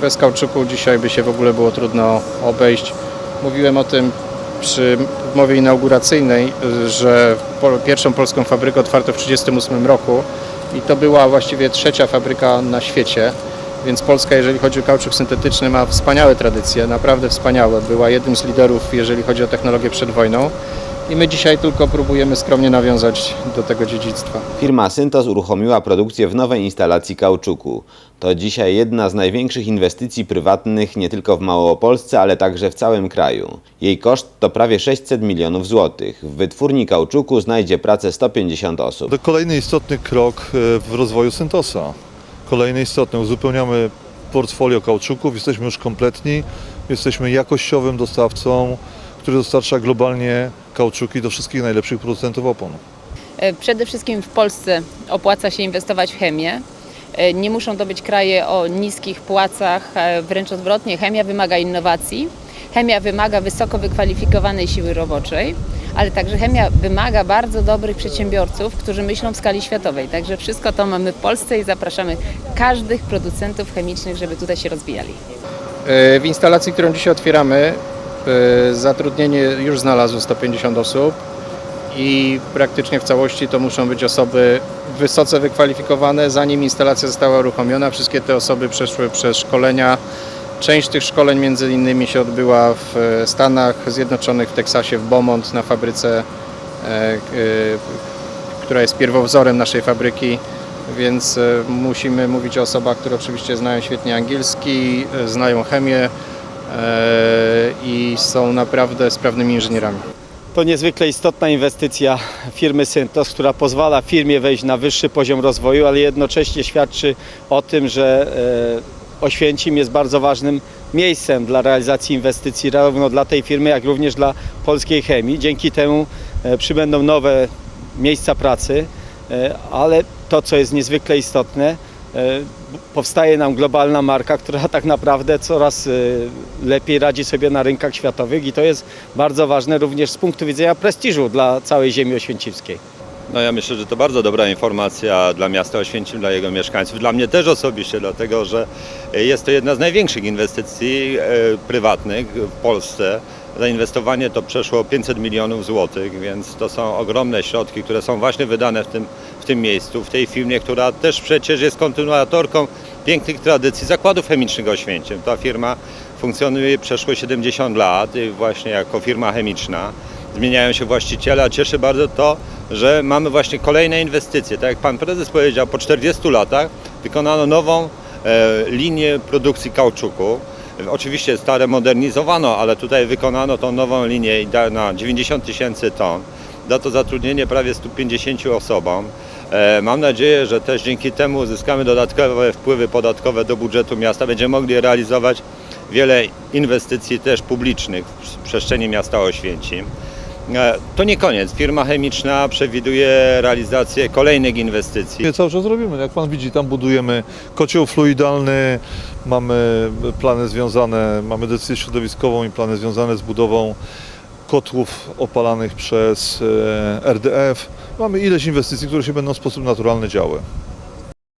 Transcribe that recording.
Bez kauczuku dzisiaj by się w ogóle było trudno obejść. Mówiłem o tym przy mowie inauguracyjnej, że pierwszą polską fabrykę otwarto w 1938 roku i to była właściwie trzecia fabryka na świecie. Więc Polska, jeżeli chodzi o kauczuk syntetyczny, ma wspaniałe tradycje, naprawdę wspaniałe. Była jednym z liderów, jeżeli chodzi o technologię przed wojną. I my dzisiaj tylko próbujemy skromnie nawiązać do tego dziedzictwa. Firma Syntos uruchomiła produkcję w nowej instalacji kauczuku. To dzisiaj jedna z największych inwestycji prywatnych nie tylko w Małopolsce, ale także w całym kraju. Jej koszt to prawie 600 milionów złotych. W wytwórni kauczuku znajdzie pracę 150 osób. To kolejny istotny krok e, w rozwoju Syntosa. Kolejny istotny. Uzupełniamy portfolio kauczuków, jesteśmy już kompletni, jesteśmy jakościowym dostawcą, który dostarcza globalnie kauczuki do wszystkich najlepszych producentów opon. E, Przede wszystkim w Polsce opłaca się inwestować w chemię. E, Nie muszą to być kraje o niskich płacach, e, wręcz odwrotnie. Chemia wymaga innowacji, chemia wymaga wysoko wykwalifikowanej siły roboczej, ale także chemia wymaga bardzo dobrych przedsiębiorców, którzy myślą w skali światowej. Także wszystko to mamy w Polsce i zapraszamy każdych producentów chemicznych, żeby tutaj się rozwijali. W instalacji, którą dzisiaj otwieramy, zatrudnienie już znalazło 150 osób i praktycznie w całości to muszą być osoby wysoce wykwalifikowane. Zanim instalacja została uruchomiona, wszystkie te osoby przeszły przez szkolenia. Część tych szkoleń między innymi się odbyła w e, Stanach Zjednoczonych, w Teksasie, w Beaumont na fabryce, e, e, która jest pierwowzorem naszej fabryki. Więc e, musimy mówić o osobach, które oczywiście znają świetnie angielski, e, znają chemię e, i są naprawdę sprawnymi inżynierami. To niezwykle istotna inwestycja firmy Syntos, która pozwala firmie wejść na wyższy poziom rozwoju, ale jednocześnie świadczy o tym, że e, Oświęcim jest bardzo ważnym miejscem dla realizacji inwestycji zarówno dla tej firmy, jak również dla polskiej chemii. Dzięki temu e, przybędą nowe miejsca pracy, e, ale to, co jest niezwykle istotne, e, powstaje nam globalna marka, która tak naprawdę coraz e, lepiej radzi sobie na rynkach światowych i to jest bardzo ważne również z punktu widzenia prestiżu dla całej ziemi oświęcimskiej. No ja myślę, że to bardzo dobra informacja dla miasta Oświęcim, dla jego mieszkańców, dla mnie też osobiście, dlatego że jest to jedna z największych inwestycji e, prywatnych w Polsce. Zainwestowanie to przeszło 500 milionów złotych, więc to są ogromne środki, które są właśnie wydane w tym, w tym miejscu, w tej firmie, która też przecież jest kontynuatorką pięknych tradycji zakładów chemicznych Oświęcim. Ta firma funkcjonuje przeszło 70 lat właśnie jako firma chemiczna zmieniają się właściciele, a cieszy bardzo to, że mamy właśnie kolejne inwestycje. Tak jak pan prezes powiedział, po 40 latach wykonano nową e, linię produkcji kauczuku. Oczywiście stare modernizowano, ale tutaj wykonano tą nową linię na 90 tysięcy ton. Da to zatrudnienie prawie 150 osobom. E, Mam nadzieję, że też dzięki temu uzyskamy dodatkowe wpływy podatkowe do budżetu miasta. Będziemy mogli realizować wiele inwestycji też publicznych w przestrzeni miasta Oświęcim. E, To nie koniec. Firma chemiczna przewiduje realizację kolejnych inwestycji. Cały czas robimy. Jak pan widzi, tam budujemy kocioł fluidalny, mamy plany związane, mamy decyzję środowiskową i plany związane z budową kotłów opalanych przez e, RDF. Mamy ileś inwestycji, które się będą w sposób naturalny działy.